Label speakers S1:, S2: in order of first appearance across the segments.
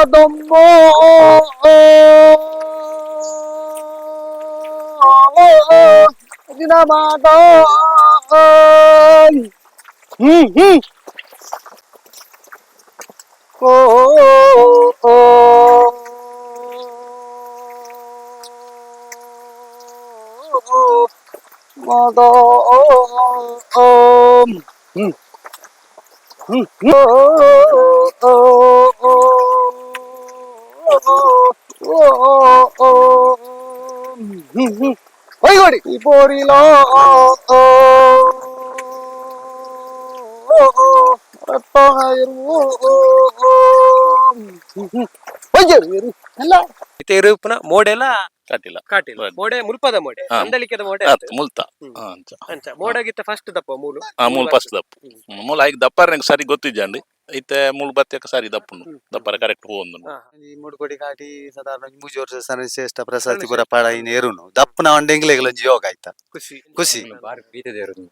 S1: ಮುಲ್ಪದಮ್ಮ ದಿನ ಮಾಡ ಹ್ಮ್ ಹ್ಮ್ ಓ ಓ ಮಾಡ ಹ್ಮ್ ಹ್ಮ್ ಹೊಯ್ಗೊಡಿ ಈ ಬೋರಿಲ ಎಲ್ಲ
S2: ಇತ್ತೆ ಇರುಪುನ ಮೋಡೆಲ
S3: ಕಟ್ಟಿಲ್ಲ
S2: ಕಾಟಿಲ್ಲ
S3: ಬನ್ನಿ.
S2: ಮೋಡೆ ಮುಲ್ಪದ ಮೋಡೆ
S3: ಹಾ.
S2: ಅಂದಲಿಕೆದ ಮೋಡೆ
S3: ಆತ್ ಮುಲ್ತ
S2: ಹ್ಮ್.
S3: ಹಾ, ಅಂಚ
S2: ಅಂಚ ಮೋಡಗಿತ್ತ ಫಸ್ಟ್ ದಪ್ಪ ಮೂಲು
S3: ಆ ಮೂಲ್ ಫಸ್ಟ್ ದಪ್ಪು
S2: ಹ್ಮ್.
S3: ಮೂಲ ಈಗ ದಪ್ಪರ ನಂಗೆ ಸರಿ ಗೊತ್ತಿದ್ದಂడి ಇತ್ತೆ ಮೂಲ್ ಬತ್ತಕ್ಕೆ ಸರಿ ದಪ್ಪುಂಡು.
S2: ಹ್ಮ್.
S3: ದಪ್ಪರ ಕರೆಕ್ಟ್
S2: ಹಾ.
S4: ಈ ಮುಡುಕೊಡಿ ಕಾಟಿ ಸಾಧಾರಣ ಮೂಜಿ ವರ್ಷ ಶ್ರೇಷ್ಠ ಪ್ರಶಸ್ತಿ ಪುರ ಪಡ ಈ ನೇರುನು. ದಪ್ಪನ ಒಂಡೆಂಗ್ಲೆಗಳ ಜೋಗ ಆಯ್ತಾ
S2: ಖುಷಿ.
S4: ಖುಷಿ.
S5: ಬಾರಿ ಪ್ರೀತಿ ದೇವರು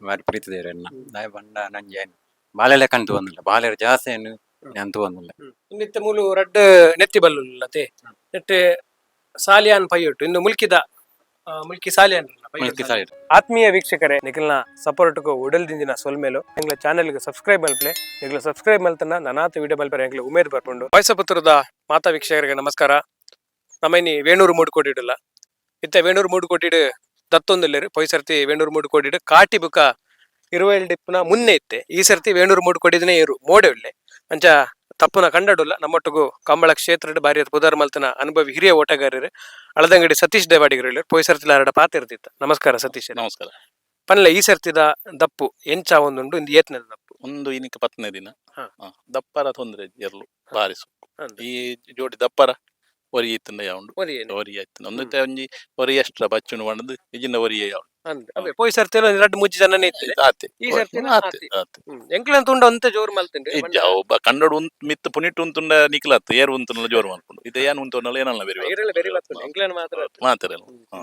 S5: ಬಾರಿ ಪ್ರೀತಿ ದೇವರನ್ನ ದಾಯ ಬಂಡ ನಂಜೇನು ಬಾಲೆಲೆ ಕಂತು ಬಂದಿಲ್ಲ ಬಾಲೆರ ಜಾಸ್ತಿ ಏನು ಅಂತು ಬಂದಿಲ್ಲ
S2: ನಿತ್ಯ ಮೂಲು ರಡ್ಡ್ ನೆತ್ತಿ ಬಲ್ಲುಲ್ಲತೆ ನೆಟ್ಟೆ ಸಾಲಿಯಾನ್ ಪೈಯೊಟ್ಟು ಇನ್ನು ಮುಲ್ಕಿದ ಆ, ಮುಲ್ಕಿ ಆತ್ಮೀಯ ವೀಕ್ಷಕರೇ ವೀಕ್ಷಕರೇ ದಿಂದಿನ ಸಪೋರ್ಟ್ಗೂ ಉಡಲ್ದಿಂದಿನ ಸೊಲ್ಮೇಲು. ಎಂಗ್ಲ ಚಾನೆಲ್ಗೆ ಸಬ್ಸ್ಕ್ರೈಬ್ ಮಲ್ಪ್ಲೆ. ನಿಗ್ಲ ಸಬ್ಸ್ಕ್ರೈಬ್ ಮಲ್ತನ ನನಾತ ವಿಡಿಯೋ ಮಲ್ಪರೆ ಎಂಗ್ಲ ಉಮೇದ್ ಬರ್ಕೊಂಡು. ವಯಸ್ಸಪುತ್ರದ ಮಾತಾ ವೀಕ್ಷಕರಿಗೆ ನಮಸ್ಕಾರ. ನಮ್ಮೈನಿ ವೇಣೂರು ಮೂಡ್ಕೊಟ್ಟಿಡಲ್ಲ ಇತ್ತ ವೇಣೂರು ಮೂಡ್ಕೊಟ್ಟಿಡು ದತ್ತೊಂದಿಲ್ಲೇರು. ಪೊಯ್ ಸರ್ತಿ ವೇಣೂರು ಮೂಡ್ಕೊಟ್ಟಿಡು ಕಾಟಿ ಬುಕ ಇರುವೆಲ್ ಡಿಪ್ನ ಮುನ್ನೆ ಇತ್ತೆ. ಈ ಸರ್ತಿ ವೇಣೂರು ಮೂಡ್ಕೊಟ್ಟಿದನೇ ಇರು ಮೋಡೆ ಉಳ್ಳೆ ಅಂಚ ತಪ್ಪುನ ಕಂಡಡುಲ್ಲ. ನಮ್ಮೊಟ್ಟಿಗೂ ಕಂಬಳ ಕ್ಷೇತ್ರದ ಬಾರಿ ಪುದರ್ ಮಲ್ತನ ಅನುಭವಿ ಹಿರಿಯ ಓಟಗಾರರು ಅಳದಂಗಡಿ ಸತೀಶ್ ದೇವಾಡಿಗರು ಪೊಯ್ ಹರಡ ಪಾತ್ರ ಪಾತ ಇರ್ತಿತ್ತ. ನಮಸ್ಕಾರ ಸತೀಶ್
S3: ನಮಸ್ಕಾರ.
S2: ಪನ್ಲೆ ಈ ಸರ್ತಿದ ದಪ್ಪು ಎಂಚ ಒಂದುಂಡು ಇಂದು ಏತ್ನದ ದಪ್ಪು.
S3: ಒಂದು ಇನ್ನಿಕ ಪತ್ನೆ ದಿನ. ದಪ್ಪರ ತೊಂದ್ರೆ ಎರ್ಲು ಬಾರಿ ಈ ಜೋಡಿ ದಪ್ಪರ ಒರಿ ಇತ್ತಂದ ಉಂಡು
S2: ಒರಿ
S3: ಆಯ್ತು ಒಂದು ಒಂಜಿ ಒರಿ ಎಷ್ಟ್ರ ಬಚ್ಚುನು ಬಣ್ಣದು ಇಜಿನ ಒರಿ ಯಾವುದು?
S2: ಅಂದ್. ಅವೇ ಪೊಯ್ ಸರ್ತಿ ಎರಡು ಮುಜ್ಜಿ ಜನನೇ ಇತ್ತು
S3: ಆತೆ
S2: ಈ ಸರ್ತಿನ
S3: ಆತೆ.
S2: ಆತೆ. ಎಂಕ್ಲೆನ್ ತುಂಡ ಅಂತ ಜೋರು ಮಲ್ತಂಡ್ರಿ
S3: ಇಜ್ಜ ಒಬ್ಬ ಕನ್ನಡ ಉಂತ್ ಮಿತ್ ಪುನಿಟ್ ಉಂತುಂಡ ನಿಕ್ಲತ್ ಏರ್ ಉಂತುನಲ್ಲ ಜೋರ್ ಮಲ್ಪುಂಡು ಇದು ಏನ್ ಉಂತುನಲ್ಲ ಏನಲ್ಲ ಬೇರೆ
S2: ಮಾತ್ರ ಬರ್ತದೆ ಎಂಕ್ಲನ್ ಮಾತ್ರ
S3: ಮಾತಾರಲ್ಲ ಹಾ.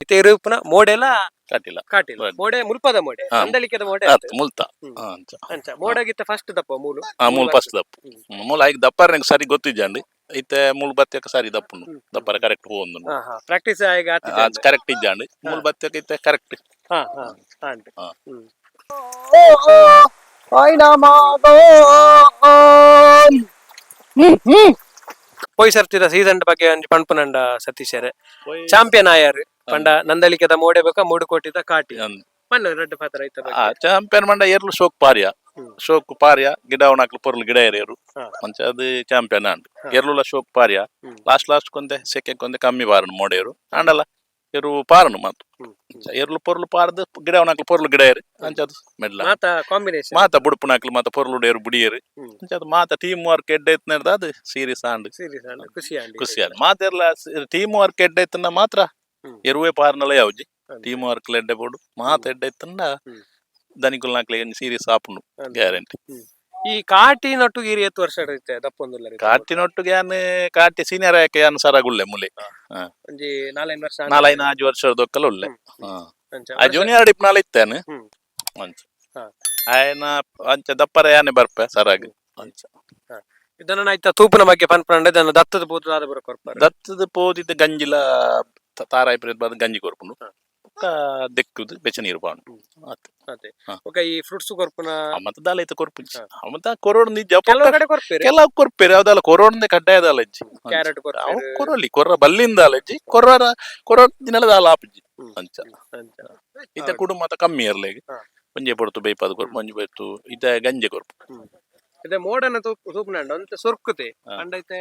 S2: ಇತ್ತೆ ಇರುಪುನ ಮೋಡೆಲ ಕಾಟಿಲ್ಲ.
S3: ಕಾಟಿಲ್ಲ.
S2: ಮೋಡೆ ಮುಲ್ಪದ ಮೋಡೆ.
S3: ಅಂಡಲಿಕೆದ
S2: ಅಂದಲಿಕೆದ ಮೋಡೆ
S3: ಮುಲ್ತ. ಅಂಚ.
S2: ಮೋಡಗಿತ್ತ ಫಸ್ಟ್ ದಪ್ಪ ಮೂಲು.
S3: ಆ ಮೂಲ್ ಫಸ್ಟ್ ದಪ್ಪ. ಮೂಲ ಐಕ್ ದಪ್ಪ ನಂಗೆ ಸರಿ ಗೊತ್ತಿದ್ದಂడి ಇತ್ತೆ ಮೂಲ್ ಬತ್ತಕ ಸರಿ ದಪ್ಪುಂಡು. ದಪ್ಪರ ಕರೆಕ್ಟ್ ಹೋಗೊಂದು
S2: ಪ್ರಾಕ್ಟೀಸ್ ಆತಿದೆ
S3: ಅದು ಕರೆಕ್ಟ್ ಇದ್ದಂడి ಮೂಲ್ ಬತ್ತಕ ಇತ್ತೆ ಕರೆಕ್ಟ್
S2: ಹ್ಮ್. ಸರ್ತಿದ ಸೀಸನ್ ಬಗ್ಗೆ ಒಂಜಿ ಪಣ್ಪುನಂಡ ಸತೀಶರೆ ಚಾಂಪಿಯನ್ ಆಯಾರು. ಪಂಡ ನಂದಲಿಕದ ಮೋಡೆ ಬೇಕ ಮೂಡು ಕೋಟಿದ ಕಾಟಿ ಮಣ್ಣು ರೆಡ್ ಪಾತ್ರ ಐತ
S3: ಆ ಚಾಂಪಿಯನ್ ಮಂಡ ಏರ್ಲು ಶೋಕ್ ಪಾರ್ಯ. ಶೋಕ್ ಪಾರ್ಯ ಗಿಡ ಅವನಾಕ್ಲು ಪೊರ್ಲು ಗಿಡ
S2: ಏರಿಯರು.
S3: ಮಂಚ ಅದು ಚಾಂಪಿಯನ್
S2: ಆಂಡ್
S3: ಎರಲುಲ ಶೋಕ್ ಪಾರ್ಯ. ಲಾಸ್ಟ್ ಲಾಸ್ಟ್ ಕೊಂದೆ ಸೆಕೆ ಕೊಂದೆ ಕಮ್ಮಿ ಬಾರನು ಮೋಡೆಯರು. ಆಂಡಲ್ಲ ಎರು ಪಾರನು ಮಾತು. ಎರಲು ಪೊರ್ಲು ಪಾರ್ದು ಗಿಡ ಅವನಾಕ್ಲು ಪೊರ್ಲು ಗಿಡ ಏರಿ ಅಂಚ ಅದು ಮೆಡ್ಲ
S2: ಮಾತ ಕಾಂಬಿನೇಷನ್
S3: ಮಾತ ಬುಡುಪುನಾಕ್ಲು ಮಾತ ಪೊರ್ಲು ಡೇರು ಬುಡಿಯರು. ಅಂಚ ಅದು ಮಾತ ಟೀಮ್ ವರ್ಕ್ ಎಡ್ಡೆ ಇತ್ತು ಅದು ಸೀರಿಯಸ್ ಆಂಡ್.
S2: ಖುಷಿ ಆಂಡ್.
S3: ಖುಷಿ ಎರಲ ಮಾತೆರ್ಲ ಟೀಮ್ ವರ್ಕ್ ಎಡ್ಡೆ ಇತ್ತಂದ ಮಾತ್ರ. ಎರುವೆ ಪಾರ್ನಲ್ಲ ಯಾವ್ಜಿ. ಟೀಮ್ ವರ್ಕ್ ಎಡ್ಡೆ ಬೋಡು ಮಾತ ಎಡ್ಡೆ ಇತ್ತಂದ ನಾಕ್ಲೆ ಸೀರಿಯಸ್ ಆಪುಂಡು
S2: ಅಂದ್.
S3: ಗ್ಯಾರಂಟಿ
S2: ಈ ಕಾಟಿ ನಟ್ಟು ಗಿರಿ ಎತ್ತು ವರ್ಷ ಇರುತ್ತೆ ಕಾಟಿ
S3: ಕಾಟಿನೊಟ್ಟಿಗೆ ಗ್ಯಾನ್ ಕಾಟಿ ಸೀನಿಯರ್ ಆಯ್ಕೆ ಯಾನ್ ಸರಗುಳ್ಳೆ ಮುಲೆ.
S2: ಒಂಜಿ ನಾಲೈನ್ ವರ್ಷ
S3: ನಾಲೈನ್ ಆಜು ವರ್ಷ ದೊಕ್ಕಲ ಉಳ್ಳೆ. ಆ ಜೂನಿಯರ್ ಡಿಪ್ ನಾಳೆ ಇತ್ತೇನು. ಅಂಚ. ಆಯ್ನ ಅಂಚ ದಪ್ಪರ ಯಾನೆ ಬರ್ಪೆ ಸರಾಗ್. ಅಂಚ.
S2: ಇದನ್ನ ಆಯ್ತಾ ತೂಪನ ಬಗ್ಗೆ ಪನ್ಪಂಡ ಇದನ್ನ ದತ್ತದ ಆದ ಬರೋ ಕೊರ್ಪ
S3: ದತ್ತದ ಪೋದಿದ ಗಂಜಿಲ ತಾರಾಯಿ ಪ್ರೇತ ಬಾದ ಗಂಜಿ ಕೊರ್ಪುಂಡು. ದೆಕ್ಕುದು ಬೆಚ್ಚ ನೀರು
S2: ಹ್ಮ್.
S3: ಆತ್
S2: ಅದೇ. ಓಕೆ ಈ ಫ್ರೂಟ್ಸ್ ಕೊರ್ಪುನ
S3: ಮತ್ತ ದಾಲೈತ ಕೊರ್ಪುಂಚಿ
S2: ಹಾ.
S3: ಮತ್ತ ಕೊರೋಡ್ ನಿಜ
S2: ಕೆಲವು ಕೊರ್ಪೇರಿ
S3: ಕೆಲ ಕೊರ್ಪೇರಿ ಯಾವ್ದಲ್ಲ ಕೊರೋಡ್ನೆ ಕಡ್ಡಾಯದಲ್ಲ ಅಜ್ಜಿ. ಕ್ಯಾರೆಟ್
S2: ಕ್ಯಾರೆಟ್
S3: ಅವು ಕೊರಲಿ ಕೊರ್ರ ಬಲ್ಲಿಂದ ಅಲಜ್ಜಿ ಕೊರ್ರ ಕೊರ ದಿನಲ ದಾಲ ಆಪಜ್ಜಿ. ಅಂಚ. ಇತ ಕುಟುಂಬ ಮಾತ ಕಮ್ಮಿ ಇರ್ಲೇಗೆ ಪಂಜೆ ಪಡ್ತು ಬೈಪದ ಕೊರ್ಪು ಮಂಜು ಬೈತು ಇತ ಗಂಜೆ ಕೊರ್ಪು.
S2: ಇದೆ ಮೋಡನ ತೂಪ್ ತೂಪನಂಡ ಅಂತ ಸೊರ್ಕುತೆ. ಅಂಡೈತೆ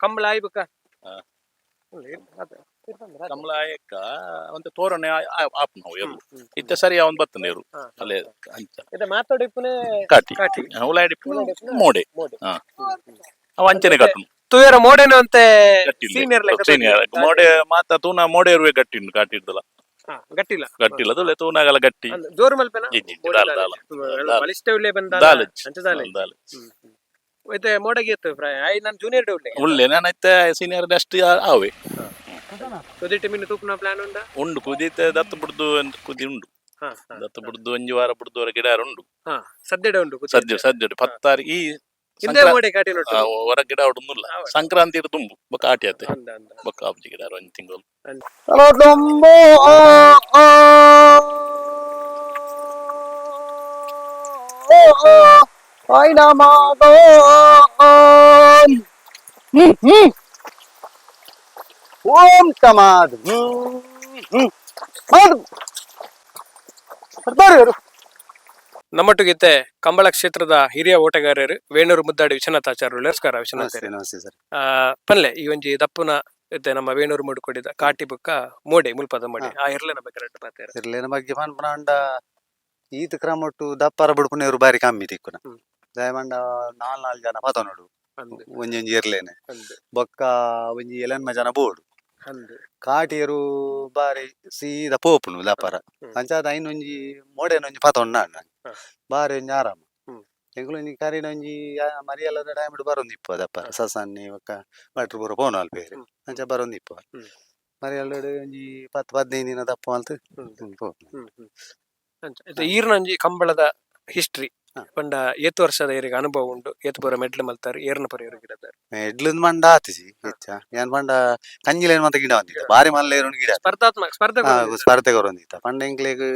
S2: ಕಂಬಳ ಆಯ್ಬೇಕ. ಅದೇ, ಇರ್ಬಂದ್ರ
S3: ಒಂದು ಅಂತ ತೋರಣೆ ಆಪ್ ನಾವು. ಇತ್ತ ಸರಿ ಅವನ್ ಬತ್ತ ಎರು
S2: ಹಾ.
S3: ಅಲ್ಲೇ ಅಂಚ
S2: ಇದೆ ಮಾತಾಡಿಪ್ಪನೆ
S3: ಕಾಟಿ.
S2: ಕಾಟಿ.
S3: ಮೋಡೆ. ಹಾ. ಅವ ಅಂಚನೆ ಕಟ್ಟನು.
S2: ತುಯರ ಮೋಡೆನು ಅಂತೆ ಸೀನಿಯರ್
S3: ಸೀನಿಯರ್ ಮೋಡೆ ಮಾತ ತೂನ ಮೋಡೆ ಇರುವೆ ಗಟ್ಟಿ ಉಂಟು ಕಾಟಿಡ್ದಲ್ಲ
S2: ಹಾ, ಗಟ್ಟಿಲ್ಲ.
S3: ಗಟ್ಟಿಲ್ಲ. ಅದು ತೂನಾಗಲ್ಲ ಗಟ್ಟಿ.
S2: ಜೋರು ಮಲ್ಪೆನ.
S3: ದಾಲ.
S2: ಬಲಿಷ್ಠವಿಲ್ಲೇ ಬಂದ
S3: ದಾಲಜ್.
S2: ಅಂಚದಾಲೆ
S3: ದಾಲ
S2: ಮತ್ತೆ ಮೋಡಗೆ ಇತ್ತು ಪ್ರಾಯ? ಐ ನಾನು ಜೂನಿಯರ್ ಡೌಟ್
S3: ಉಳ್ಳೆ ಐತೆ ಸೀನಿಯರ್ ಅಷ್ಟು ಆವೆ.
S2: ಟೀಮಿನ ತೂಪುನ ಪ್ಲಾನ್ ಉಂಡ
S3: ಉಂಡು. ಕುದೀತ ದತ್ತು ಬಿಡ್ದು ಅಂತ ಕುದಿ ಉಂಡು. ದತ್ತು ಬಿಡ್ದು ಅಂಜು ವಾರ ಬಿಡ್ದು ಗಿಡ ಉಂಡು.
S2: ಹಾ ಸದ್ಯಡೆ ಉಂಟು
S3: ಸದ್ಯ ಸದ್ಯ ಪತ್ತಾರಿ ಈ ಹೊರ ಗಿಡ ಹೊಡೊಂದುಲ್ಲ ಸಂಕ್ರಾಂತಿ ತುಂಬು ಬೊಕ್ಕ ಆಟಿ ಆತೆ ಬೊಕ್ಕ ಗಿಡ ತಿಂಗಳು.
S1: ಐನ ಹ್ಮ್ ಹ್ಮ್. ಓಂ ತಮಾದ್. ಹ್ಮ್ ಗೀತೆ.
S2: ನಮ್ಮೊಟ್ಟಿಗಿತ್ತೆ ಕಂಬಳ ಕ್ಷೇತ್ರದ ಹಿರಿಯ ಓಟಗಾರರು ವೇಣೂರು ಮುದ್ದಾಡಿ ವಿಶ್ವನಾಥಾಚಾರ್ಯ ನಮಸ್ಕಾರ ವಿಶ್ವನಾಥ
S4: ನಮಸ್ತೆ ಸರ್.
S2: ಆ ಪನ್ಲೆ ಈ ಒಂಜಿ ದಪ್ಪುನ ಇತ್ತೆ ನಮ್ಮ ವೇಣೂರು ಮುಡ್ಕೊಂಡಿದ್ದ ಕಾಟಿ ಬುಕ್ಕ ಮೋಡೆ ಮುಲ್ಪದ ಮೋಡೆ ಆ ಇರ್ಲೆ ನಮ್ಮ ಕರೆಕ್ಟ್ ಪಾತೇರ
S4: ಇರ್ಲೇನ ಬಗ್ಗೆ ಪನ್ಪನಾಂಡ ಈತ ಕ್ರಮಟ್ಟು ದಪ್ಪರ ಬಾರಿ ಕಮ್ಮಿ ತಿಕ್ಕುನ. ದಯಮಂಡ ನಾಲ್ ನಾಲ್ ಜನ ಪದ ನೋಡು. ಒಂಜಿ ಒಂಜಿ ಇರ್ಲೇನೆ. ಬೊಕ್ಕ ಒಂಜಿ ಎಲೆನ್ಮ ಜನ ಬೋಡು. ಕಾಟಿಯರು ಬಾರಿ ಸೀದ ಪೋಪುನು
S2: ವ್ಯಾಪಾರ.
S4: ಅಂಚಾದ ಐನೊಂಜಿ ಮೋಡೆನೊಂಜಿ ಪತೊಂಡ
S2: ನಾನು
S4: ಬಾರಿ ಒಂಜಿ ಆರಾಮ. ಒಂಜಿ ಕರಿನೊಂಜಿ ಮರಿಯಲ್ಲದ ಟೈಮ್ ಬರೊಂದಿಪ್ಪ ದಪ್ಪರ ಸಸನ್ನಿ ಒಕ್ಕ ಬಟ್ರು ಬರೋ ಫೋನ್ ಅಲ್ಪೇರಿ
S2: ಬೇರೆ.
S4: ಅಂಚ ಬರೊಂದು
S2: ಇಪ್ಪ
S4: ಮರಿಯಲ್ಲಡು ಒಂಜಿ ಪತ್ತು ಪದ್ನೈದು ದಿನ ದಪ್ಪ ಅಂತ
S2: ಈರ್ನೊಂಜಿ ಕಂಬಳದ ಹಿಸ್ಟ್ರಿ. ಪಂಡ ಏತ್ ವರ್ಷದ ಏರಿಗೆ ಅನುಭವ ಉಂಡು ಏತ್ ಪೂರ ಮೆಡ್ಲ ಮಲ್ತಾರೆ ಏರ್ನ ಪರ ಏರು ಗಿಡದ
S4: ಎಡ್ಲಿಂದ ಮಂಡ ಆತಿಸಿ ಹೆಚ್ಚ. ಏನ್ ಪಂಡ ಕಂಜಿಲೇನ್ ಮತ್ತೆ ಗಿಡ ಒಂದಿತ್ತ ಬಾರಿ ಮಲ್ಲ ಏರು ಗಿಡ.
S2: ಸ್ಪರ್ಧಾತ್ಮಕ ಸ್ಪರ್ಧೆ
S4: ಸ್ಪರ್ಧೆ ಒಂದಿತ್ತ ಪಂಡ ಎಂಗ್ಲಿಗ್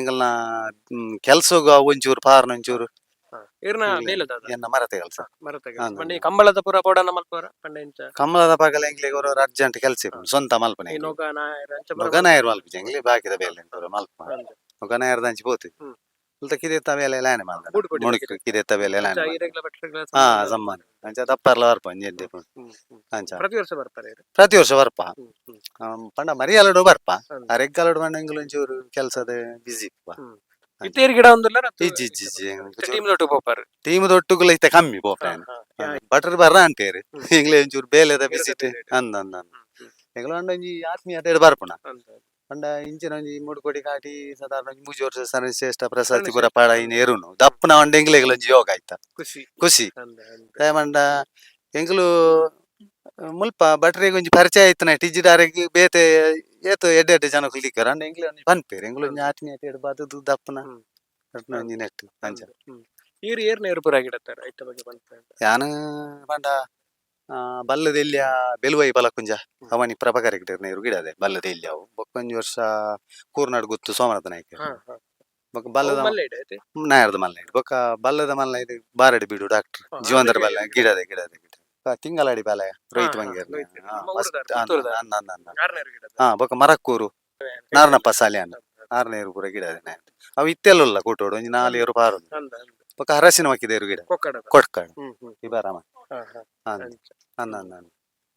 S4: ಎಂಗಲ್ನ ಕೆಲ್ಸಗ ಒಂಚೂರು ಪಾರ್ನ ಒಂಚೂರು.
S2: ಮೇಲದ
S4: ಎನ್ನ ಮರತೆ ಕೆಲಸ. ಮರತೆ.
S2: ಕಂಬಳದ ಪೂರ ಬೋಡನ ಮಲ್ಪರ ಪಂಡ ಇಂಚ
S4: ಕಮಲದ ಪಗಲ ಎಂಕ್ಲೆಗ್ ಅವರು ಅರ್ಜೆಂಟ್ ಕೆಲ್ಸ. ಸ್ವಂತ ಮಲ್ಪನೆ
S2: ಈ ನೊಗ ನಾಯರ್ ಅಂಚ ಪೂರ
S4: ಒಗನಾಯರ್ ಮಲ್ಪಿ ಎಂಗ್ಲೆ ಬಾಕಿದ ಬೇಲೆ ಮಲ್ಪ. ಒಗನಾಯರ್ ದಂಚಿ
S2: ಬೂಟ್ ಕೊಡಿ
S4: ಮುಣಿಕ್ ಕಿದೆತ್ತ ಬೇಲೆ
S2: ಅಂಚ
S4: ಲಾನೆ
S2: ಈರೆಗ್ಲ ಭಟ್ರೆಗ್ಲ
S4: ಹಾ. ಸಮ್ಮಾನ ಅಂಚ ದಪ್ಪರ್ಲ ಬರ್ಪ
S2: ಹ್ಮ್.
S4: ಅಂಚ.
S2: ಪ್ರತಿ ವರ್ಷ ಬರ್ತಾರೆ.
S4: ಪ್ರತಿ ವರ್ಷ ಬರ್ಪ. ಪಂಡ ಮರಿ ಅಲಡು ಬರ್ಪ ರೆಗ್ಗಲಡು ಪಂಡ ಎಂಗ್ಲ ಒಂಚೂರು ಕೆಲ್ಸದ ಬಿಸಿ
S2: ಹ್ಮ್. ಇತ್ತೇರ್ ಗಿಡ ಒಂದಲ್ಲ
S4: ಇಜ್ಜಿ ಇಜ್ಜಿ ಇಜ್ಜಿ
S2: ಟೀಮ್ ದೊಟ್ಟು ಪೋಪರ್
S4: ಟೀಮ್ ದೊಟ್ಟುಗುಲ ಇತ್ತ ಕಮ್ಮಿ ಪೋಪರ್ ಬಟರ್ ಬರ್ರ ಅಂತೇರಿ. ಎಂಗ್ಲೆ ಒಂಚೂರು ಬೇಲೆದ ಬಿಸಿಟ್. ಅಂದ ಅಂದ ಆತ್ಮೀಯ ಅಂಡ ಒಂಜಿ ಆತ್ಮೀಯತೆ ಬರ್ಪುನ ಅಂಡ ಇಂಚಿನ ಒಂಜಿ ಮುಡ್ಕೊಡಿ ಕಾಟಿ ಸಾಧಾರಣ ಒಂಜಿ ಮೂಜಿ ವರ್ಷ ಸರ ಶ್ರೇಷ್ಠ ಪ್ರಶಸ್ತಿ ಪೂರ ಪಾಡ ಇನ್ ಏರುನು ದಪ್ಪನ ಒಂಡ ಎಂಗ್ಲೆಗ್ಲ ಒಂಜಿ ಯೋಗ ಆಯ್ತ?
S2: ಖುಷಿ.
S4: ಖುಷಿ.
S2: ಅಂದ.
S4: ದಯಮಂಡ ಎಂಗ್ಲು ಮುಲ್ಪ ಬಟ್ರಿಗೆ ಒಂಜಿ ಪರಿಚಯ ಆಯ್ತನ ಟಿಜ್ಜಿದಾರೆಗ್ ಬೇತೆ ಏತು ಎಡ್ಡೆ ಎಡ್ಡೆ ಜನ ಕುಲಿಕರ ಅಂಡ ಎಂಗ್ಲೆ ಒಂಜಿ ಪನ್ಪೇರು ಎಂಗ್ಲು ಒಂಜಿ ಆತ್ಮೀಯತೆ ಎಡ್ ಬಾದುದು ದಪ್ಪನ. ಅಟ್ನ ಒಂಜಿ ನೆಟ್ ಅಂಚ
S2: ಹ್ಮ್. ಇವ್ರು ಏರ್ನ ಏರು ಪೂರ ಗಿಡತ್ತಾರ ಐತ ಬಗ್ಗೆ ಬಂತ
S4: ಯಾನು ಪಂಡ ಆ, ಬಲ್ಲದ ಎಲ್ಲಿಯ ಬೆಲುವೈ ಬಲಕುಂಜ. ಅವನಿ ಪ್ರಭಾಕರ ಗಿಡ ಗಿಡದೆ ಬಲ್ಲದೆಲ್ಯ ಅವು. ಬೊಕ್ಕೊಂಜಿ ವರ್ಷ ಕೂರ್ನಾಡ್ ಗುತ್ತು ಸೋಮನಾಥ ನಾಯ್ಕ. ಬೊಕ ಬಲ್ಲದ
S2: ಮಲ್ಲ ಇಡ
S4: ನಾಯರ್ದ ಮಲ್ಲ ಬೊಕ್ಕ ಬಲ್ಲದ ಮಲ್ಲ ಇದು ಬಾರಡಿ ಬಿಡು ಡಾಕ್ಟರ್. ಜೀವಂದರ
S2: ಅದೇ
S4: ಬಲ್ಲ
S2: ಗಿಡ.
S4: ಗಿಡದ ಗಿಡದೆ ಗಿಡ ತಿಂಗಳಾಡಿ ಬಾಲಯ ರೋಹಿತ್ ಬಂಗೇರ್ ಹಾ ಬೊಕ್ಕ ಮರಕ್ಕೂರು. ನಾರ್ನಪ್ಪ ಸಾಲಿಯನ್ನ ಆರ್ನೇರು ಪೂರ ಗಿಡ ನಾಯ್ ಅವು ಇತ್ತೆಲ್ಲ ಕೂಟೋಡು ಒಂಜಿ ನಾಲೇರು ಪಾರು
S2: ಅಂದ ಅಂದ.
S4: ಬೊಕ್ಕ ಹರಸಿನ ಮಕ್ಕಿದೇರು ಗಿಡ.
S2: ಹ್ಮ್
S4: ಇಬಾರಾಮ. ಅನ್ನ ಅನ್ನ ಅನ್ನ.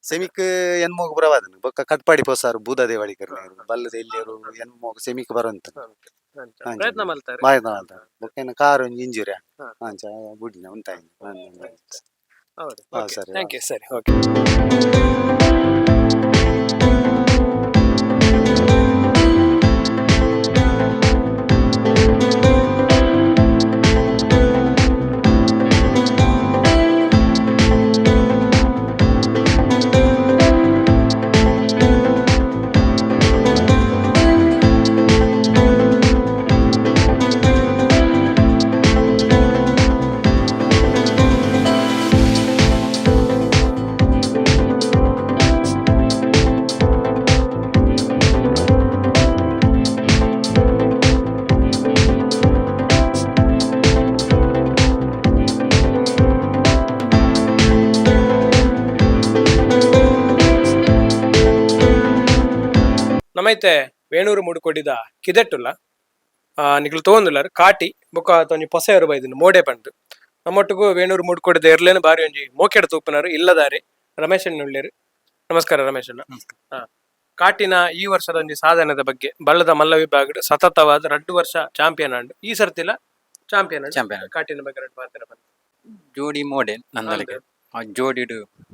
S4: ಸೆಮಿಕ್ ಎನ್ಮೋಗ್ ಬರವಾದನ. ಬೊಕ್ಕ ಕಟ್ಪಾಡಿ ಪೋಸಾರು ಬೂದ ದೇವಾಳಿ ಕರ್ನೇರು ಬಲ್ಲದ ಎಲ್ಲಿಯರು ಎನ್ಮೋಗ್ ಸೆಮಿಕ್ ಬರಂತ.
S2: ಪ್ರಯತ್ನ
S4: ಮಾಯ್ದ ಮಾಲ್ತ ಬೊಕ್ಕ ಏನು ಕಾರ್ ಒಂಜಿ ಇಂಜುರಿ. ಅಂಚ ಬುಡ್ಡಿನ ಉಂತಾಯ್ತು
S2: ಹೌದು.
S4: ಹಾ, ಸರಿ,
S2: ಥ್ಯಾಂಕ್ ಯು. ಸರಿ ಓಕೆ. ವೇಣೂರು ಮುಡ್ಕೊಡಿದ ಕಿದೆಟ್ಟುಲ್ಲ ಆ ನಿಕ್ಲು ತಗೊಂದುಲ್ಲಾರು ಕಾಟಿ ಬೊಕ್ಕ ತೊಂಜಿ ಅವರು ಬೈದಿನ ಮೋಡೆ ಪಂಡು ನಮ್ಮೊಟ್ಟಿಗೂ ವೇಣೂರು ಮುಡ್ಕೊಡಿದ ಇರ್ಲೇನು ಬಾರಿ ಒಂಜಿ ಮೋಕೆಡ ತೂಪುನರು ಇಲ್ಲದಾರಿ. ರಮೇಶ್ ಉಳ್ಳೇರು ನಮಸ್ಕಾರ ರಮೇಶ್ ಅಣ್ಣ. ಹಾ. ಕಾಟಿನ ಈ ವರ್ಷದ ಒಂದು ಸಾಧನೆದ ಬಗ್ಗೆ ಬಳ್ಳದ ಮಲ್ಲ ವಿಭಾಗ ಸತತವಾದ ರಡ್ಡು ವರ್ಷ ಚಾಂಪಿಯನ್ ಅಂಡ್ ಈ ಸರ್ತಿಲ ಚಾಂಪಿಯನ್
S5: ಚಾಂಪಿಯನ್
S2: ಕಾಟಿನ ಬಗ್ಗೆ ರಡ್ಡು ಮಾತಾಡ
S5: ಜೋಡಿ ಮೋಡೆ ನನ್ನ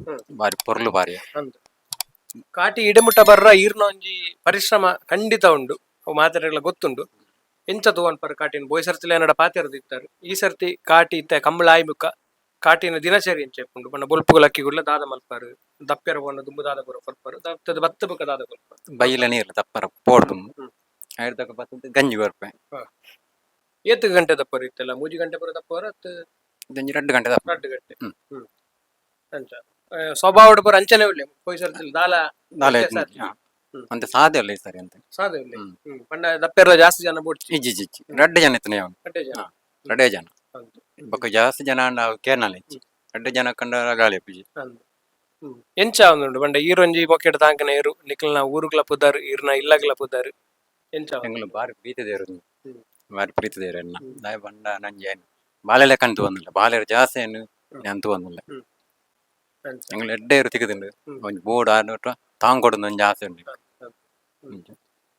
S2: ಹ್ಮ್.
S5: ಬಾರಿ ಪೊರ್ಲು ಬಾರಿ.
S2: ಕಾಟಿ ಇಡಮುಟ ಬರ್ರ ಈರ್ನ ಒಂಜಿ ಪರಿಶ್ರಮ ಖಂಡಿತ ಉಂಡು. ಅವು ಮಾತಾಡಗಳ ಗೊತ್ತುಂಡು. ಎಂಚ ತೂವನ್ಪರ್ ಕಾಟಿನ ಬೋಯ್ ಸರ್ತಿಲ ನಡ ಪಾತಿರದು ಇತ್ತಾರೆ. ಈ ಸರ್ತಿ ಕಾಟಿ ಇತ್ತ ಕಂಬಳ ಆಯ್ಬುಕ್ಕ ಕಾಟಿನ ದಿನಚರಿ ಎಂಚೆಪ್ಪುಂಡು ಪಂಡ ಬೊಲ್ಪುಗುಲ ಅಕ್ಕಿಗುಡ್ಲ ದಾದ ಮಲ್ಪಾರು ದಪ್ಪೆರ ಪೋನ ದುಂಬು ದಾದ ಪುರ ಕೊಲ್ಪಾರು ದಪ್ಪದ ಬತ್ತ ಬುಕ್ಕ ದಾದ ಕೊಲ್ಪಾರು
S5: ಬೈಲ ನೀರು ದಪ್ಪರ ಪೋಡ್ದು
S2: ಹ್ಮ್.
S5: ಬತ್ತ ಗಂಜಿ ಬರ್ಪೆ.
S2: ಏತ್ ಗಂಟೆ ದಪ್ಪರು ಇತ್ತಲ್ಲ? ಮೂಜಿ ಗಂಟೆ ಪುರ ದಪ್ಪರ
S5: ಗಂಜಿ ಎರಡು ಗಂಟೆ ದಪ್ಪ.
S2: ರಡ್ಡು ಗಂಟೆ.
S5: ಹ್ಮ್.
S2: ಅಂಚ. ಸ್ವಭಾವಡ್ ಪೂರ ಅಂಚನೆ ಉಳ್ಳೆ ಪೊಯ್ಸರ್ತಿಲ್ ದಾಲ
S5: ನಾಳೆ. ಅಂತ ಸಾಧ್ಯ ಇಲ್ಲ ಈ ಸರಿ ಅಂತ. ಹ್ಮ್.
S2: ಪಂಡ ದಪ್ಪೆರ್ಲ ಜಾಸ್ತಿ ಜನ ಬುಡ್ಚಿ
S5: ಇಜ್ಜಿ ಇಜ್ಜಿ ರಡ್ಡೆ ಜನ ಇತ್ತು ಅವನು.
S2: ರಡ್ಡೆ ಜನ.
S5: ಹಾ. ಜನ. ಬೊಕ್ಕ ಜಾಸ್ತಿ ಜನ ನಾವು ಕೇರ್ನಲ್ ಇಜ್ಜಿ. ರಡ್ಡೆ ಜನ ಕಂಡ ಗಾಳಿ ಪಿಜಿ.
S2: ಎಂಚ ಒಂದುಂಡು ಪಂಡ ಈರೊಂಜಿ ಬೊಕೆಟ್ ತಾಂಕನ ಇರು ನಿಕ್ಲ್ನ ಊರುಗ್ಲ ಪುದಾರು ಇರ್ನ ಇಲ್ಲಗ್ಲ ಪುದಾರು ಎಂಚ ಒಂದು?
S5: ಎಂಗ್ಲು ಬಾರಿ ಪ್ರೀತಿ
S2: ದೇವರು
S5: ಬಾರಿ ಪ್ರೀತಿದೇರು ಎನ್ನ
S2: ಹ್ಮ್.
S5: ದಾಯ ಬಂಡ ನಂಜೆ ಬಾಲೆಲ್ಲ ಬಾಲೆಲೆ ಕಂತು ಬಂದಿಲ್ಲ. ಬಾಲೆರು ಜಾಸ್ತಿ ಏನು ಅಂತೂ ಬಂದಿಲ್ಲ.
S2: ಅಂಚ.
S5: ಎಂಗ್ಲು ಎಡ್ಡೆ ಇರು ತಿಕ್ಕದಿಂಡು
S2: ಹ್ಮ್.
S5: ಒಂಜಿ ಬೋರ್ಡ್ ಆಡ್ಬಿಟ್ಟು ತಾಂಗ್ ಒಂದು ಜಾಸ್ತಿ ಉಂಟು
S2: ಹ್ಮ್.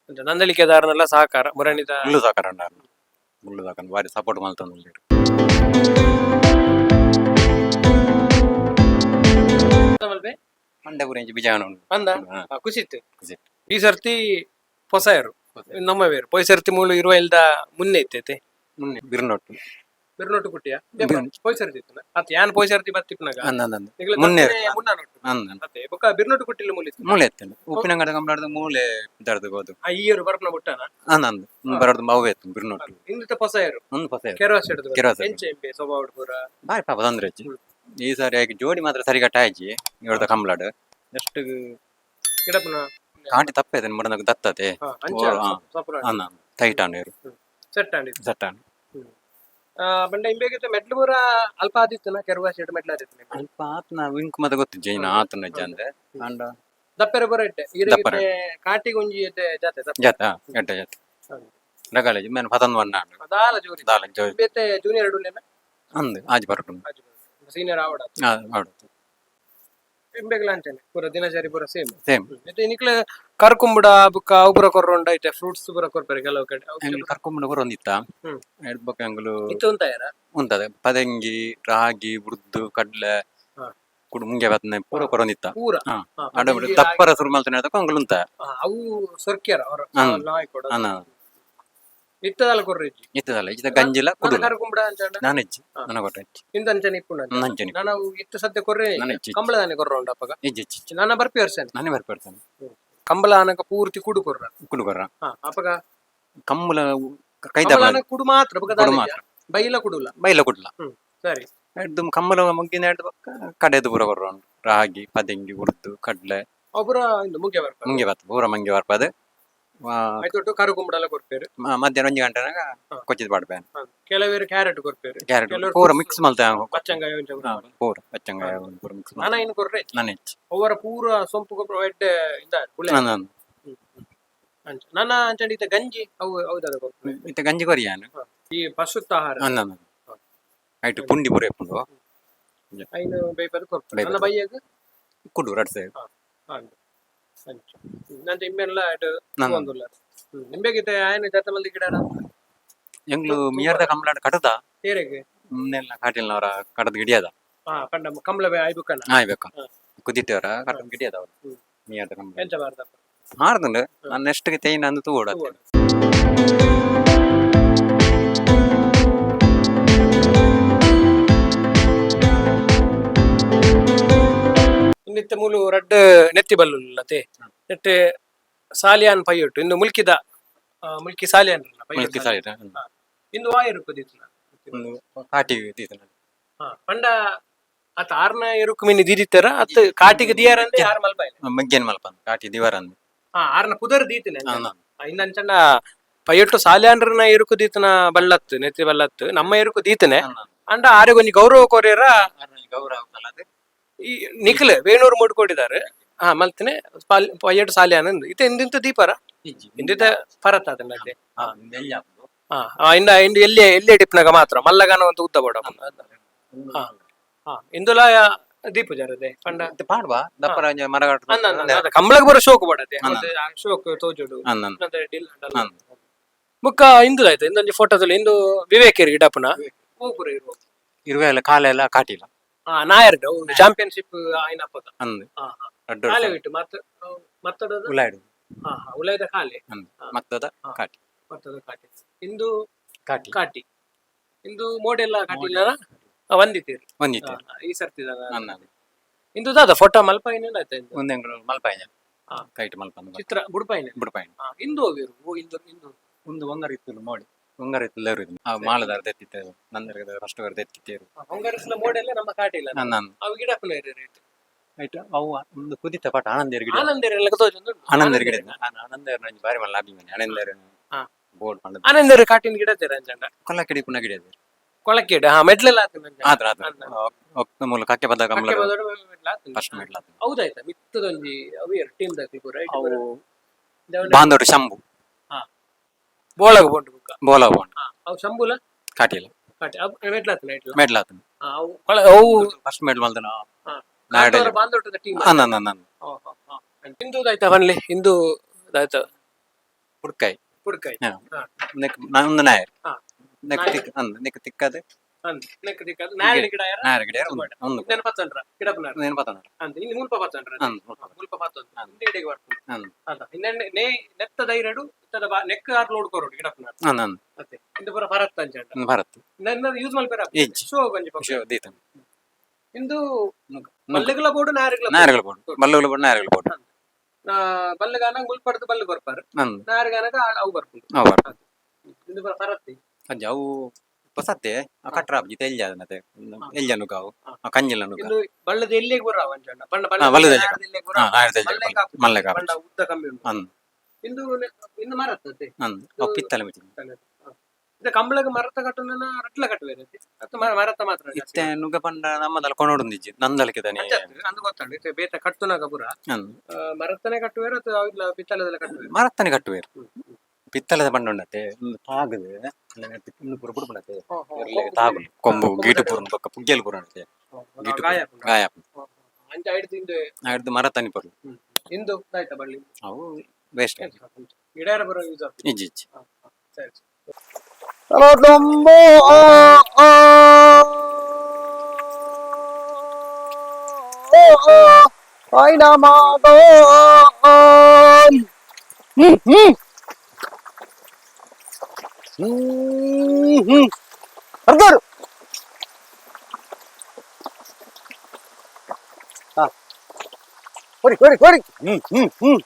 S2: ಅಂಚ ನಂದಳಿಕೆದಾರನೆಲ್ಲ ಸಹಕಾರ ಮುರಣಿದ
S5: ಮುಳ್ಳು ಸಾಕಾರ ಮುಳ್ಳು ಸಾಕಾರ ಬಾರಿ ಸಪೋರ್ಟ್ ಮಲ್ತಂದು
S2: ಮಲ್ಪೆ?
S5: ಮಂಡೆ ಪೂರ ಇಂಚಿ ಬಿಜಾಣ ಉಂಟು
S2: ಅಂದ
S5: ಹಾ.
S2: ಆ, ಖುಷಿತ್ತು
S5: ಖುಷಿತ್ತು.
S2: ಈ ಸರ್ತಿ ಹೊಸ ಏರು ನಮ್ಮ ಬೇರು ಪೊಯ್ ಸರ್ತಿ ಮೂಳು ಇರುವ ಇಲ್ದ ಮುನ್ನೆ ಇತ್ತೈತೆ
S5: ಮುನ್ನೆ ಬಿರ್ನೊಟ್ಟು
S2: ಬಿರ್ನೋಟು ಕುಟ್ಟಿಯ?
S5: ಬಿರ್ನ-
S2: ಪೊಯ್ ಸರ್ತಿ ಇತ್ತನ ಯಾನ್ ಪೊಯ್ ಸರ್ತಿ ಬತ್ತಿಪ್ನಾಗ
S5: ಅಂದಂದು
S2: ನಿಗ್ಲ
S5: ಮುನ್ನೆ
S2: ಮುನ್ನ ನೋಟು.
S5: ಅಂದ
S2: ಮತ್ತೆ ಬೊಕ್ಕ ಬಿರ್ನೋಟು ಕುಟ್ಟಿಲ್ಲ ಮೂಲೆ
S5: ಮೂಲೆ ಎತ್ತಂಡು ಉಪ್ಪಿನಂಗಡ ಕಂಬಳದ ಮೂಲೆ ದರ್ದು ಹೋದು.
S2: ಆ ಈಯರು ಬರ್ಪನ ಬುಟ್ಟನ?
S5: ಅಂದಂದು ಬರದು ಮೌ ಎತ್ತು ಬಿರ್ನೊಟ್ಟು
S2: ಇಂದಿತ ಹೊಸ ಏರು
S5: ಒಂದು ಪಸ
S2: ಕೆರವಾಸ ಹಿಡಿದು
S5: ಕೆರವಾಸ.
S2: ಎಂಚೆ ಎಂಬೆ ಸ್ವಭಾವ ಪೂರ
S5: ಬಾರಿ ಪಾಪ ತೊಂದ್ರೆ ಹಚ್ಚಿ ಈ ಸಾರಿ ಆಗಿ ಜೋಡಿ ಮಾತ್ರ ಸರಿಗಟ್ಟ ಆಯ್ಚಿ ಇವ್ರದ ಕಂಬ್ಲಾಡ್ ಎಷ್ಟು
S2: ಗಿಡಪನ
S5: ಕಾಂಟಿ ತಪ್ಪೈತೆ ಮುಡನಕ್ಕೆ ದತ್ತತೆ.
S2: ಅಂಚ
S5: ಓ, ಹಾ.
S2: ಸಪುರ ಬಂಡ ಇಂಬೇಗಿತ್ತ ಮೆಟ್ಲು ಪೂರ ಅಲ್ಪ ಆದಿತ್ತನ ಕೆರುವ ಹಿಡಿದು ಮೆಟ್ಲು ಆದಿತ್ತು
S5: ಅಲ್ಪ ಆತನ ವಿಂಕ್ ಮತ ಗೊತ್ತು ಜೈನ ಆತನ ಅಜ್ಜ ಅಂದ್ರೆ ಅಂಡ
S2: ದಪ್ಪೆರೆ ಪೂರ ಇಟ್ಟೆ.
S5: ದಪ್ಪರೆ.
S2: ಈರಿಗೆ ಜಾತೆ ಒಂಜಿ ಎಡ್ಡೆ ಜಾತೆ ದಪ್ಪ
S5: ಜಾತ ಎಡ್ಡ ಜಾತ
S2: ಹೌದು.
S5: ಮೇನ್ ಪತಂದ್ ವನ್ನ
S2: ದಾಲ ಜೋರಿ.
S5: ದಾಲ ಜೋರಿ.
S2: ಬೇತೆ ಜೂನಿಯರ್ ಅಡುಲೇನ
S5: ಅಂದ್ ಆಜ್ ಬರಟು
S2: ಸೀನಿಯರ್ ಆವಡ
S5: ಆವಡ
S2: ಇಂಬೇಗಲ ಅಂಚನೆ ಪೂರ ದಿನಚರಿ ಪೂರ ಸೇಮ್
S5: ಸೇಮ್
S2: ಮತ್ತೆ ನಿಕ್ಲೆ ಕರ್ಕುಂಬುಡ ಬುಕ್ಕ ಅವುಪುರ ಕೊರ್ರೊಂಡ ಐತೆ ಫ್ರೂಟ್ಸ್ ಪೂರ ಕೊರ್ಪೆರೆ ಕೆಲವು ಕಡೆ. ಅವು
S5: ಎಂಗ್ಲು ಕರ್ಕೊಂಬಂದು ಬರೋಂದಿತ್ತ
S2: ಹ್ಮ್.
S5: ಎಡ್ಬಕ್ಕ ಎಂಗ್ಲು
S2: ಇತ್ತು ಅಂತ ಯಾರ?
S5: ಉಂಟದೆ. ಪದಂಗಿ ರಾಗಿ ಬುರ್ದು ಕಡ್ಲೆ
S2: ಹಾ.
S5: ಕುಡು ಮುಂಗೆ ಬತ್ನೆ ಪೂರ ಕೊರೊಂದಿತ್ತ
S2: ಪೂರ.
S5: ಹಾ.
S2: ಹಾ,
S5: ಅಡಬಿಡು
S2: ಪದಂಗಿ,
S5: ತಪ್ಪರ ಸುರು ಮಲ್ತನೆ ಅದಕ್ಕೆ ಅಂಗಲು ಉಂತ
S2: ಆ, ಅವು ಸೊರ್ಕ್ಯಾರ ಅವರ.
S5: ಹ್ಮ್.
S2: ನಾಯಿ ಕೊಡ
S5: ಅನ್ನ
S2: ಇತ್ತದಲ್ಲ ಕೊರ್ರಿ ಇಜ್ಜಿ?
S5: ಇತ್ತದಲ್ಲ. ಇತ್ತ ಗಂಜಿಲ ಕುಡುಲ
S2: ಕರ್ಕುಂಬುಡ ಅಂತ
S5: ನಾನು ಹೆಚ್ಚಿ
S2: ಹಾ.
S5: ನನ್ನ ಕೊಟ್ಟ ಹೆಚ್ಚಿ
S2: ಇಂದ ಅಂಚನೆ ಇಪ್ಪುಂಡ
S5: ನಂಚನಿ
S2: ನಾನು ಅವು ಇತ್ತು ಸದ್ಯ ಕೊರ್ರೆ
S5: ನಾನು ಹೆಚ್ಚಿ
S2: ಕಂಬಳ ದಾನೆ ಕೊರ್ರ ಉಂಡಪ್ಪಗ
S5: ಇಜ್ಜಿ
S2: ನಾನು ಬರ್ಪಿ ವರ್ಷ
S5: ನಾನೇ ಬರ್ಪಡ್ತಾನೆ
S2: ಕಂಬಳ ಅನಕ ಪೂರ್ತಿ ಕುಡು ಕೊರ್ರ
S5: ಕುಡುಗರ
S2: ಹಾ ಅಪ್ಪಗ
S5: ಕಮ್ಮಲ ಕೈದ
S2: ಕಂಬಳ ಅನಕ ಕುಡು ಮಾತ್ರ ಬಗ
S5: ಕುಡು
S2: ದಾನೆ
S5: ಮಾತ್ರ.
S2: ಬೈಲ ಕುಡುಲ
S5: ಬೈಲ ಕುಡ್ಲ
S2: ಹ್ಮ್ ಸರಿ
S5: ಎಡ್ದು ಕಮ್ಮಲ ಮುಗ್ಗಿನ ಎಡ್ದು ಬಕ್ಕ ಕಡೆದು ಪೂರ ಕೊರ್ರ ಉಂಟು ರಾಗಿ ಪದಂಗಿ ಉರ್ದು ಕಡ್ಲೆ
S2: ಒಬ್ಬರ ಇಂದು ಮುಗ್ಯ ಬರ್ಪ
S5: ಮುಂಗೆ ಬತ್ತ ಪೂರ ಮಂಗೆ ಬರ್ಪದ
S2: ಆಯ್ತು ಕರು ಕುಂಬಳಲ್ಲ ಕೊರ್ಪೇರು
S5: ಮಧ್ಯಾಹ್ನ ಒಂಜಿ ಗಂಟೆನಾಗ
S2: ಹಾ.
S5: ಕೊಚ್ಚಿದ ಪಾಡ್ಬೇನ್
S2: ಕೆಲವೇರು ಕ್ಯಾರೆಟ್ ಕೊರ್ಪೇರು
S5: ಕ್ಯಾರೆಟ್
S2: ಕೆಲವ್ರು
S5: ಪೂರ
S2: fruits,
S5: ಮಿಕ್ಸ್ ಮಲ್ತೆ
S2: ಪಚ್ಚಂಗಾಯ ಒಂಚೂರು.
S5: ಪೂರ ಪಚ್ಚಂಗಾಯ ಪೂರ ಮಿಕ್ಸ್
S2: ನಾನ ಇನ್ನು ಕೊರ್ರೆ
S5: ನಾನು ಹೆಚ್ಚಿ
S2: ಅವರ ಪೂರ ಸೊಂಪು ಗೊಬ್ಬರ ಎಡ್ಡೆ ಇಂದ ಕುಳೆ
S5: ನಾನು
S2: ಅಂಚ ನನ್ನ ಅಂಚಂಡಿ ಇತ್ತ ಗಂಜಿ ಅವು ಹೌದದ ಕೊರ್ಪೆ
S5: ಇತ್ತ ಗಂಜಿ ಕೊರಿಯಾನು
S2: ಈ ಪಶುತ್ತ ಆಹಾರ
S5: ಅನ್ನ ಆಯ್ತು ಪುಂಡಿ ಪೂರ ಎಪ್ಪುಂಡು
S2: ಐನು ಬೈಪದ ಕೊರ್ಪೆ
S5: ಬೈಪದ.
S2: ನನ್ನ ಬೈಯಾಗ
S5: ಕುಡು ರಡ್ ಸೈಡ್
S2: ಹಾಗೆ ಇಮ್ಮೆಲ್ಲ ಇಟ್ಟು
S5: ನಾನು-
S2: ಒಂದುಲ್ಲ. ನಿಂಬೆಗಿತ್ತ ಆಯ್ನ ಗಿಡ
S5: ಎಂಗ್ಲು ಮಿಯರ್ದ
S2: ತೇರೆಗೆ.
S5: ಮುನ್ನೆಲ್ಲ ಕಾಟಿಲ್ನವರ ಗಿಡಿಯದ
S2: ಹಾ ಕಂಡ
S5: ಆಯ್ಬೇಕು
S2: ಹಾ.
S5: ಕುದಿಟ್ಟವರ ಕಟದ ಗಿಡಿಯದ ಅವ್ರು.
S2: ಹ್ಮ್.
S5: ಮಿಯರ್ದ ಕಂಬ್ಲಾಡ್
S2: ಎಂಚ ಬಾರ್ದಪ್ಪ
S5: ನಾನು ನೆಕ್ಸ್ಟ್ ತೈನ ನಂದು ತೂಡ
S2: ಇನ್ನಿತ್ತ ಮೂಲು ರಡ್ಡ್ ನೆತ್ತಿ ಸಾಲಿಯಾನ್ ಪೈಯೊಟ್ಟು. ಇಂದು ಮುಲ್ಕಿದ ಆ, ಮುಲ್ಕಿ ಸಾಲಿಯಾನ್ ಅಲ್ಲ,
S5: ಮುಲ್ಕಿ
S2: ಸಾಲಿಯಾನ್. ಇಂದು ವಾಯರು ಕುದೀತು
S5: ಒಂದು ಕಾಟಿ ತೀತನ
S2: ಹಾ. ಪಂಡ ಅತ್ತ ಆರ್ನ ಎರುಕು ಮಿನಿ ದಿದಿತ್ತಾರ ಅತ್ತ ಕಾಟಿಗೆ ಅಂತ ಆರ್ ಮಲ್ಪೈ
S5: ಮಗ್ಗೇನ್ ಮಲ್ಪ ಕಾಟಿ ದಿವಾರ ಅಂದ್
S2: ಹಾ ಆರ್ನ ಪುದರ್ ದೀತಿನ. ಇಂದಂಚಂಡ ಪೈಯೊಟ್ಟು ಸಾಲಿಯಾನ್ರನ ಎರುಕು ದೀತನ ಬಲ್ಲತ್ತು ನೆತ್ತಿ ಬಲ್ಲತ್ತು. ನಮ್ಮ ಎರುಕು ದೀತನೆ. ಅಂಡ ಆರೆಗೊಂಜಿ ಗೌರವ ಕೋರಿಯರ
S5: ಗೌರವ ಅದು
S2: ಈ ನಿಖಿಲ್ ವೇಣೂರು ಮುಡ್ಕೊಂಡಿದ್ದಾರೆ. ಹಾ ಮಲ್ತನೆ ಪಯ್ಯಡ್ ಸಾಲಿಯಾನ್ ಅಂದು ಇತ್ತೆ ಇಂದಿಂತ ದೀಪರ. ಇಂದಿತ
S5: ಹಾ, ನೆಲ್ಲಿ ಹಾಕುದು.
S2: ಹಾ ಆ, ಇಂದ ಇಂದು ಎಲ್ಲಿ ಎಲ್ಲಿ ಡಿಪ್ನಾಗ ಮಾತ್ರ ಮಲ್ಲಗನ ಅಂತ ಉದ್ದ ಬೋಡ ಹಾ ಹಾ ಇಂದುಲ ದೀಪ ಜರದೆ ಪಂಡ.
S5: ಪಾಡ್ವಾ? ದಪ್ಪರ ಮರಗಾಟ
S2: ಅಂದ ಅಂದ ಅಂದ. ಕಂಬಳಗ್ ಬರೋ ಶೋಕ್
S5: ಅಂದ.
S2: ಆ ಶೋಕ್ ತೋಜುಡು.
S5: ಅಂದ ಅಂದ.
S2: ಮುಕ್ಕ ಇಂದು ಆಯ್ತು ಇಂದೊಂದು ಫೋಟೋದಲ್ಲಿ ಇಂದು ವಿವೇಕೇರಿ ಹೋಗ್ಬರು ಇರುವ
S5: ಇರುವೆ ಕಾಲ ಎಲ್ಲ ಕಾಟಿಲ್ಲ.
S2: ಒಂದು ಆಯ್ನಪ್ಪದ
S5: ಅಂದು.
S2: ಹಾ. ಹಾ
S5: ರಡ್ಡು
S2: ಕಾಲೆ ಬಿಟ್ಟು ಮತ್ತ ಮತ್ತಡದ
S5: ಉಲಾಯ್ಡು
S2: ಹಾ ಹಾ ಉಲಯದ ಕಾಲೆ
S5: ಅಂದು. ಮತ್ತದ ಕಾಟಿ.
S2: ಮತ್ತದ ಕಾಟಿ. ಇಂದು
S5: ಕಾಟಿ.
S2: ಕಾಟಿ. ಇಂದು ಮೋಡೆಲ್ಲ ಕಾಟಿಲ್ಲ ಒಂದಿತ್ತೀರಿ
S5: ಒಂದಿತ್ತು
S2: ಈ ಸರ್ತಿ
S5: ನನ್ನ
S2: ಇಂದು ದಾದ ಫೋಟೋ ಮಲ್ಪಾಯಿನ ಆಯ್ತಾ ಇಂದು?
S5: ಒಂದೆಂಗಳು ಮಲ್ಪಾಯ
S2: ಹಾ.
S5: ಕೈಟ್ ಮಲ್ಪನೆ ಅಂದು
S2: ಚಿತ್ರ ಬುಡ್ಪಾಯಿನ
S5: ಬಿಡ್ಪಾಯ
S2: ಇಂದು ಹೋಗಿರು. ಓ ಇಂದು ಇಂದು.
S5: ಒಂದು ಒಂದರ ಇತ್ತು ಮೋಡಿ ಉಂಗರ ಎಲ್ಲರೂ ಇದ್ರು ಆ ಮಾಲದಾರ ತೆತ್ತಿತ್ತೇರು ನಂದರ ಫಸ್ಟ್ ತೆತ್ತಿತ್ತೇರು
S2: ಹೊಂಗರಿಸಲ ಮೋಡೆಲ್ಲ ನಮ್ಮ ಕಾಟಿಲ್ಲ
S5: ನನ್ನ ನಾನು
S2: ಅವು ಗಿಡ ಪುನಃ ರೇಟ್
S5: ಆಯ್ತು. ಅವು ಒಂದು ಕುದಿತ ಪಾಠ ಆನಂದೇರ್ ಗಿಡ.
S2: ಆನಂದೇರ್ ಎಲ್ಲ ತೋಜೊಂದು
S5: ಆನಂದೇರ್ ಗಿಡ ಆನಂದೇರ್ ನಂಜಿ ಬಾರಿ ಮಲ್ಲ ಮನೆ ಆನಂದೇರ್
S2: ಹಾ.
S5: ಬೋರ್ಡ್ ಪಂಡ
S2: ಆನಂದೇರ್ ಕಾಟಿನ ಗಿಡ ತೀರ ಅಂಜಂಡ
S5: ಕೊಲ್ಲ ಕಿಡಿ ಪುನ ಗಿಡ ಇದೆ
S2: ಕೊಳಕೆಡ ಹಾ ಮೆಡ್ಲೆಲ್ಲ ಆತನ
S5: ಆದ್ರ ಆದ್ರ ಒಕ್ಕ ಮೂಲ ಕಕ್ಕೆ ಬದ್ದ ಕಮಲ ಫಸ್ಟ್ ಮೆಟ್ಲ
S2: ಹೌದಾಯ್ತಾ? ಮಿತ್ತದೊಂಜಿ ಅವಿಯರ್ ಟೀಮ್ ದಾಖಲಿ ಪೂರ
S5: ರೈಟ್ ಬಾಂದೋಡು ಶಂಭು.
S2: ಬೋಳಗ ಬೋಂಡು
S5: ಬೋಂಡ್
S2: ಹಾ ಅವು ಶಂಭುಲ?
S5: ಕಾಟಿಲ್ಲ.
S2: ಕಾಟಿ ಅವು ಮೆಡ್ಲಾತನ ಇಟ್ಲ
S5: ಮೆಟ್ಲ. ಆತನ
S2: ಹಾ, ಅವು ಅವು
S5: ಫಸ್ಟ್ ಮೆಡಲ್ ಬಂದನ
S2: ಹಾ.
S5: ನಾಡೆ
S2: ಕಾಂತಾರ ಬಾಂಧೋಟದ ಟೀಮ್
S5: ಅಂದ ಅಂದ ಅಂದ
S2: ಹಿಂದೂದಾಯ್ತಾ ಬನ್ಲಿ? ಹಿಂದೂ ಆಯ್ತಾ
S5: ಹುಡ್ಕಾಯ್
S2: ಪುಡ್ಕಾಯಿ
S5: ಹಾ. ನೆಕ್ ಒಂದು ನಾಯರ್.
S2: ಹಾ.
S5: ನೆಕ್ ತಿಕ್ ಅಂದ ನೆಕ್ ತಿಕ್ಕದೆ.
S2: ಇಂದು ಮಲ್ಲಿಗಲ ಬೋರ್ಡು ನಾರಿಗಲ
S5: ನಾಯರ್ಗಳು ಬೋರ್ಡ್. ಬಲ್ಲುಗಳು ಬೋರ್ಡ್ ನಾಯರ್ಗಳು ಬೋರ್ಡ್.
S2: ಬಲ್ಲಗಾನ ಮುಲ್ಪಡ್ದು ಬಲ್ಲು ಬರ್ಪಾರ. ನಾರಿಗಾನಗ ಅವು ಬರ್ಪುಂಡು
S5: ಅವ್ ಭಾರತ್
S2: ಇಂದು
S5: ಅಜ್ಜ ಅವು ಹೊಸತ್ತೆ ಆ ಕಟ್ರ ಅಬ್ಜಿ ತೆಲ್ಜ ಅದನ್ನತೆ. ಆ ಕಂಜಿಲನು
S2: ಇಂದು ಬಳ್ಳದ ಉದ್ದ ಕಮ್ಮಿ ಉಂಟು. ಇಂದು ಇನ್ನು ಮರತ್ತತೆ?
S5: ಪಿತ್ತಲೆ ಮಿತಿ
S2: ಇದು ಕಂಬಳಗ ಮರತ ಕಟ್ಟುನ ರಟ್ಲ ಅದು? ಮರತ ಮಾತ್ರ.
S5: ಇತ್ತೆ ನುಗ ಪಂಡ ನಮ್ಮದಲ್ಲ ಕೊನೋಡುಂದಿಜ್ಜಿ ನಂದಲಕ್ಕೆ ತಾನೆ.
S2: ಅಂಚತ್ತು, ಅಂದು ಗೊತ್ತಂಡು ಬೇತ ಕಟ್ಟುನಾಗ ಪುರ. ಮರತನೆ ಕಟ್ಟುವೇರು ಅಥವಾ ಇಲ್ಲ ಪಿತ್ತಲದಲ್ಲ ಕಟ್ಟುವೆ
S5: ಮರತ್ತನೆ ಕಟ್ಟುವೇರು. ಪಿತ್ತಲದ ಪಂಡ ಉಂಡತೆ ಒಂದು ತಾಗದು ಇನ್ನು ಪೂರ ಬುಡ್ಪುಣತೆ ತಾಗುಲು ಕೊಂಬು ಗೀಟು ಪೂರ್ಣ ಬೊಕ್ಕ ಪುಗ್ಗೆಲ್ ಪೂರ ಉಂಡತೆ ಗೀಟು
S2: ಗಾಯ
S5: ಪೂರ, ಗಾಯ
S2: ಅಂಚ ಐದು ಇಂದು
S5: ಹಿಡ್ದು ಮರ ತನಿ ಪರ್ಲು
S2: ಇಂದು ಆಯ್ತಾ ಬಳ್ಳಿ
S5: ಅವು ವೇಸ್ಟ್
S2: ಗಿಡಾರ ಬರೋ ಯೂಸ್ ಆಗ್ತದೆ
S5: ಇಜ್ಜಿ ಇಜ್ಜಿ
S2: ಸರಿ
S1: Rodombo Ay namagon Hmm hmm Hmm hmm Arthur ¡Arthur! ¡Ah! ¡Corre, corre, corre! ¡Mmm, mmm, mmm!